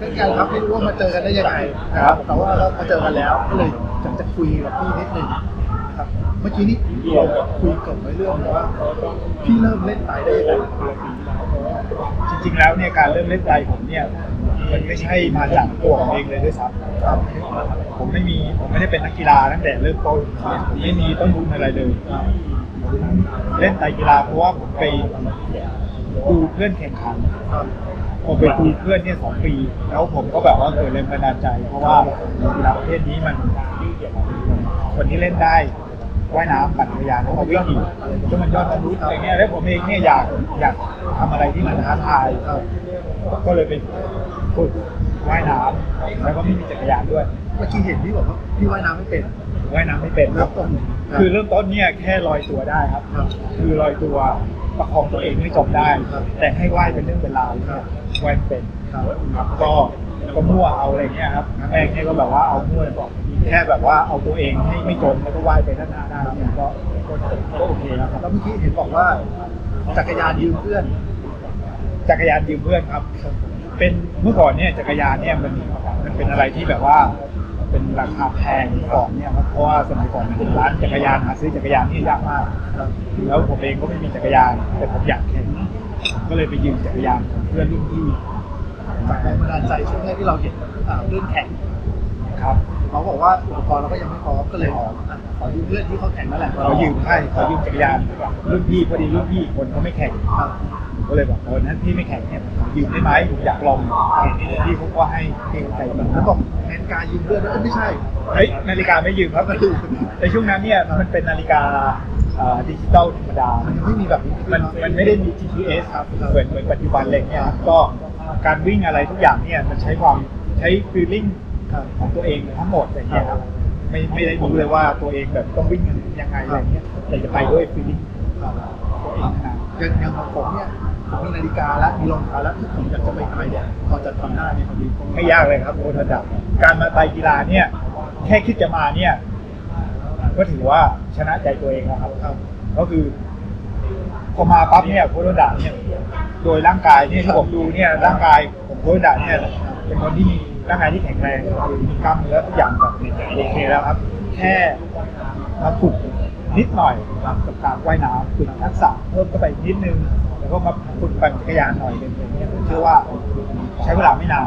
ก็ยังครับไม่รู้ว่ามาเจอกันได้ยังไงนะครับ แต่ว่าเรามาเจอกันแล้วก็เลยอยากจะคุยกับพี่นิดนึงครับ เมื่อกี้นี้เราคุยเกริดไว้เรื่องว่าพี่เริ่มเล่นไตได้ยังไงจริงๆแล้วเนี่ยการเริ่มเล่นไตผมเนี่ยมันไม่ใช่มาจากตัวผมเองเลยด้วยซ้ำครับ ผมไม่มีผมไม่ได้เป็นนักกีฬาตั้งแต่เริ่มต้นผมไม่มีต้นทุนอะไรเลยเล่นไตกีฬาเพราะว่าผมไปดูเพื่อนแข่งขัน ผมไปดูเพื่อนเนี่ยสองปี แล้วผมก็แบบว่าเกิดแรงบันดาลใจ เพราะว่ากีฬาประเภทนี้มันคนที่เล่นได้ว่ายน้ำปั่นจักรยานแล้วก็วิ่งอีกก็มันยอดมนุษย์อะไรเงี้ยแล้วผมเองเนี่ยอยากอยากทำอะไรที่มันท้าทายครับก็เลยไปฝึกว่ายน้ำแล้วก็ไม่มีจักรยานด้วย เมื่อกี้เห็นพี่บอกว่าพี่ว่ายน้ำไม่เป็นว่ายน้ำไม่เป็นคเริ่รับมต้นคือเริ่มต้นเนี่ยแค่ลอยตัวได้ครับครับคือลอยตัว ประคองตัวเองให้จมได้ครับแต่ให้ว่ายเป็นเรื่องเป็นราวครับว่ายไม่เป็นครับครับก็ก็มั่วเอาอะไรเงี้ยครับแรกเนี่ยก็แบบว่าเอามั่วบอกแค่แบบว่าเอาตัวเองให้ไม่จมแล้วก็ว่ายไปด้านหน้าได้เนี่ยก็ก็ก็โอเคแล้วครับแล้วเมื่อกี้เห็นบอกว่า จักรยานยืมเพื่อน จักรยานยืมเพื่อนครับ เป็นเมื่อก่อนเนี่ยจักรยานเนี่ยมันมันเป็นอะไรที่แบบว่า เป็นราคาแพงก่อนเนี่ยครับเพราะว่าสมัยก่อนมันเป็นร้านจักรยานหาซื้อจักรยานนี่ยากมากครับแล้วผมเองก็ไม่มีจักรยาน แต่ผมอยากแข่งก็เลยไปยืมจักรยานของเพื่อนรุ่นพี่จากแรงบันดาลใจช่วงแรกที่เราเห็นอ่าเรื่องแข่งครับเราบอกว่าอุปกรณ์เราก็ยังไม่พร้อมก็เลยอะขอยืมเพื่อนที่เขาแข่งนั่นแหละเขายืมให้เขายืมจักรยานรุ่นพี่พอดีรุ่นพี่คนเขาไม่แข่ง ครับผม ก็เลยบอกเออนั้นพี่ไม่แข่งเนี่ยยืมได้ไหมผมอยากลองพี่เขาก็ให้เขาใจดีแล้วบอกเน้นการยืมเพื่อนด้วเอ้ยไม่ใช่เฮ้ยนาฬิกาไม่ยืมครับแต่ช่วงนั้นเนี่ยมันเป็นนาฬิกาดิจิตอลธรรมดามันไม่มีแบบมันมันไม่ได้มี GPS ครับเหมือนเหมือนปัจจุบันอะไรเงี้ยครับก็การวิ่งอะไรทุกอย่างเนี่ยมันใช้ความใช้ feeling ของตัวเองทั้งหมดอะไรเงี้ยครับไม่ไม่ได้รู้เลยว่าตัวเองแบบต้องวิ่งยังไงอะไรเงี้ยแต่จะไปด้วย feeling ตัวเองนะ อย่างอย่างของผมเนี่ยผมมีนาฬิกาแล้วมีรองเท้าแล้วที่ผมอยากจะไปไทยเนี่ยพอจะทำได้ไหมครับพี่ไม่ยากเลยครับโค้ชระดับการมาไตรกีฬาเนี่ยแค่คิดจะมาเนี่ยก็ถือว่าชนะใจตัวเองแล้วครับครับ ก็คือพอมาปั๊บเนี่ยโค้ชระดับเนี่ยโดยร่างกายเนี่ยที่ผมดูเนี่ยร่างกายของโค้ชระดับเนี่ยเป็นคนที่มีร่างกายที่แข็งแรงมีกล้ามเนื้อทุกอย่างแบบโอเคแล้วครับ แค่มาฝึก นิดหน่อยกับการว่ายน้ำฝึกทักษะเพิ่มเข้าไปนิดนึง แล้วก็มาฝึกปั่นจักรยานหน่อยหนึงอย่างเงี้ยผมเชื่อว่าใช้เวลาไม่นาน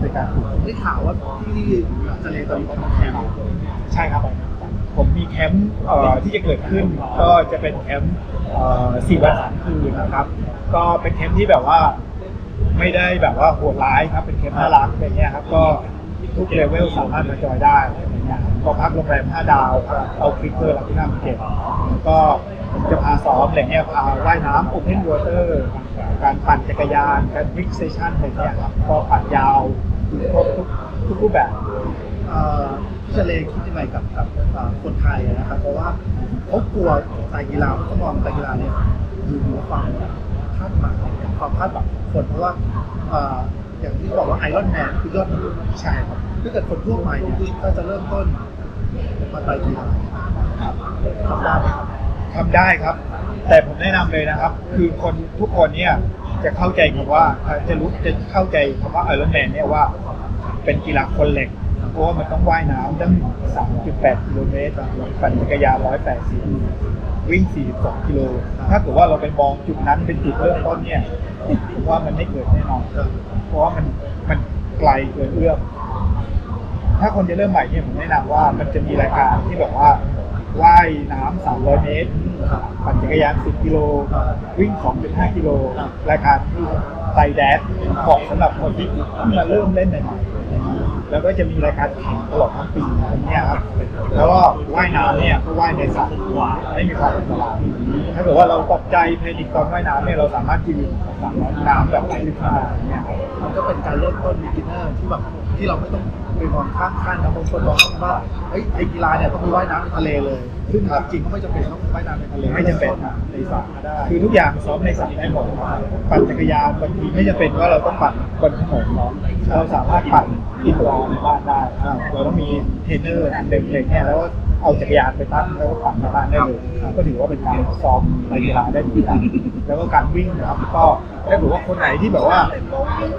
ในการฝึกผมได้ข่าวว่าที่ทะเลตอนนี้เขาแข่งใช่ครับผมมีแคมป์เอ่อที่จะเกิดขึ้น ก็จะเป็นแคมป์เอ่อสี่วันสามคืนนะครับ ก็เป็นแคมป์ที่แบบว่าไม่ได้แบบว่าโหดร้ายครับเป็นแคมป์น่ารักอะไรเงี้ยครับก็ทุกเลเวลสามารถมาจอยได้อะไร เงี้ยก็พักโรงแรม5ดาวพักเอาคลิกเกอร์รับที่นั่งเก็บก็ผมจะพาซ้อมอะไรเงี้ยพาว่ายน้ำโอเพนวอเตอร์การปั่นจักรยานการวิกเซชันอะไรเงี้ยครับก็ปั่นยาวครบทุกทุกรูปแบบเอ่อพี่เฉลยคิดยังไงกับกับคนไทยนะครับเพราะว่าเขากลัวไตรกีฬาเขามองไตรกีฬาเนี่ยอยู่หนือความคาดหมายความคาดหวังของคนเพราะว่า อ่ออย่างที่บอกว่าไอรอนแมนคือยอดมนุษย์ใช่ครับถ้าเกิดคนทั่วไปเนี่ยก็จะเริ่มต้นมาไตรกีฬาทำได้ไหมครับทำได้ครับ แต่ผมแนะนำเลยนะครับ คือคนทุกคนเนี่ยจะเข้าใจคำว่าจะรู้จะเข้าใจคำว่าไอรอนแมนเนี่ยว่า เป็นกีฬาคนเหล็กเพราะว่ามันต้องว่ายน้ำตั้ง 3.8 กิโลเมตรปั่นจักรยาน180 วิ่ง 42 กิโล ถ้าเกิดว่าเราไปมองจุดนั้นเป็นจุดเริ่มต้นเนี่ยผมว่ามันไม่เกิดแน่นอน เพราะว่ามันมันไกลเกินเอื้อม ถ้าคนจะเริ่มใหม่เนี่ยผมแนะนำว่ามันจะมีรายการที่แบบว่าว่ายน้ำ 300 เมตร ปั่นจักรยาน 10 กิโล วิ่ง 2.5 กิโล รายการที่ไตรแดดเหมาะสำหรับคนที่เพิ่งมาเริ่มเล่นใหม่ๆ แล้วก็จะมีรายการแข่งตลอดทั้งปีอย่างเงี้ยครับแล้วก็ว่ายน้ำเนี่ยก็ว่ายในสระไม่มีความอันตรายถ้าเกิดว่าเราตกใจแพนิคตอนว่ายน้ำเนี่ยเราสามารถยืนสระว่ายน้ำแบบไหลลึกได้อย่าเนี่ยมันก็เป็นการเริ่มต้นมิชินเนอร์ที่แบบ ที่เราไม่ต้องไปมองข้ามขั้นนะบางคนมองว่าเฮ้ยไอกีฬาเนี่ยต้องไปว่ายน้ำในทะเลเลย ซึ่งจริงๆก็ไม่จำเป็นต้องว่ายน้ำในทะเลไม่จำเป็นนะในสระก็ได้ คือทุกอย่างซ้อมในสระได้หมดปั่นจักรยานบางทีไม่จำเป็นว่าเราต้องปั่นบนถนนเนาะเราสามารถปั่นที่ตัวในบ้านได้อ่าเราต้องมีเทรนเนอร์เด็กๆเนี่ยแล้วก็ค เอาจักรยานไปตั้งแล้วก็ปั่นมาบ้านได้เลยก็ถือว่าเป็นการซ้อมไตรกีฬาได้ดีนะแล้วก็การวิ่งนะครับ ก็ถ้าเกิดว่าคนไหนที่แบบว่า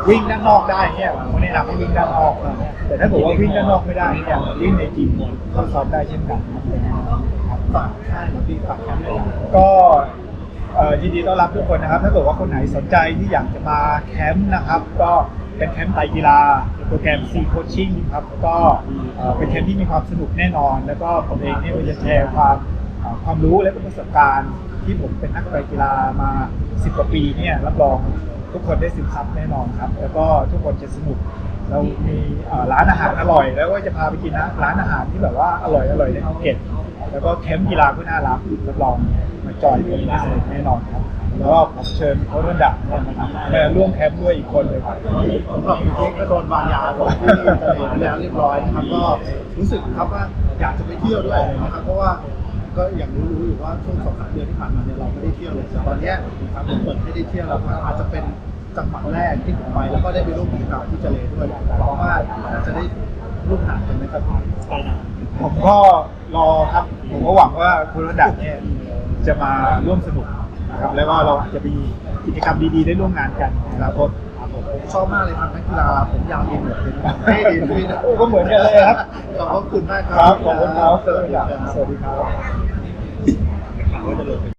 วิ่งด้านนอกได้เนี่ยผมแนะนำให้วิ่งด้านนอกนะแต่ถ้าเกิดว่าวิ่งด้านนอกไม่ได้เนี่ยวิ่งในจิมก็ซ้อมได้เช่นกันฝากค่ายหรือพี่ฝากแคมป์เลยนะก็เอ่อ ยินดีต้อนรับทุกคนนะครับ ถ้าเกิดว่าคนไหนสนใจที่อยากจะมาแคมป์นะครับ ก็เป็นแคมป์ไตกีฬาโปรแกรม C Coaching ครับก็เอ่อเป็นแคมป์ที่มีความสนุกแน่นอน แล้วก็ผมเองเนี่ยจะแชร์ความความรู้และประสบการณ์ที่ผมเป็นนักไตกีฬามา10กว่าปีเนี่ยรับรองทุกคนได้ซึมซับแน่นอนครับ แล้วก็ทุกคนจะสนุกเรามีร้านอาหารอร่อย แล้วก็จะพาไปกินนะร้านอาหารที่แบบว่าอร่อยอร่อยในภูเก็ตแล้วก็แคมป์กีฬาก็น่ารักรับรอง มาจอยกันได้แน่นอนครับแล้วก็ผมเชิญโค้ชระดับเนี่ยมามาร่วมแคมป์ด้วยอีกคนเลยครับสำหรับพี่เค้กก็โดนวางยาลงที่ทะเลไปแล้วเรียบร้อยนะครับก็รู้สึกครับว่าอยากจะไปเที่ยวด้วยนะครับเพราะว่าก็อย่างรู้ๆอยู่ว่าช่วงสองสามเดือนที่ผ่านมาเนี่ยเราไม่ได้เที่ยวเลยแต่ตอนเนี้ยครับเปิดให้ได้เที่ยวแล้วก็อาจจะเป็นจังหวัดแรกที่ผมไปแล้วก็ได้ไปร่วมกิจกรรมที่ทะเลด้วยเพราะว่าจะได้ร่วมหนักกันนะครับผมก็รอครับ ผมก็หวังว่าโค้ชระดับเนี่ย จะมาร่วมสนุกนะครับแล้วก็เราอาจจะมีกิจกรรมดีๆได้ร่วมงานกันนะครับผมครับผมผมชอบมากเลยครับนักกีฬาผมยาวดีหมดเลยนะให้ดีด้วยนะโอ้ก็เหมือนกันเลยครับขอบพระคุณมากคครัรับขอบคุณครับโค้ชระดับสวัสดีครับว่าจะลงไป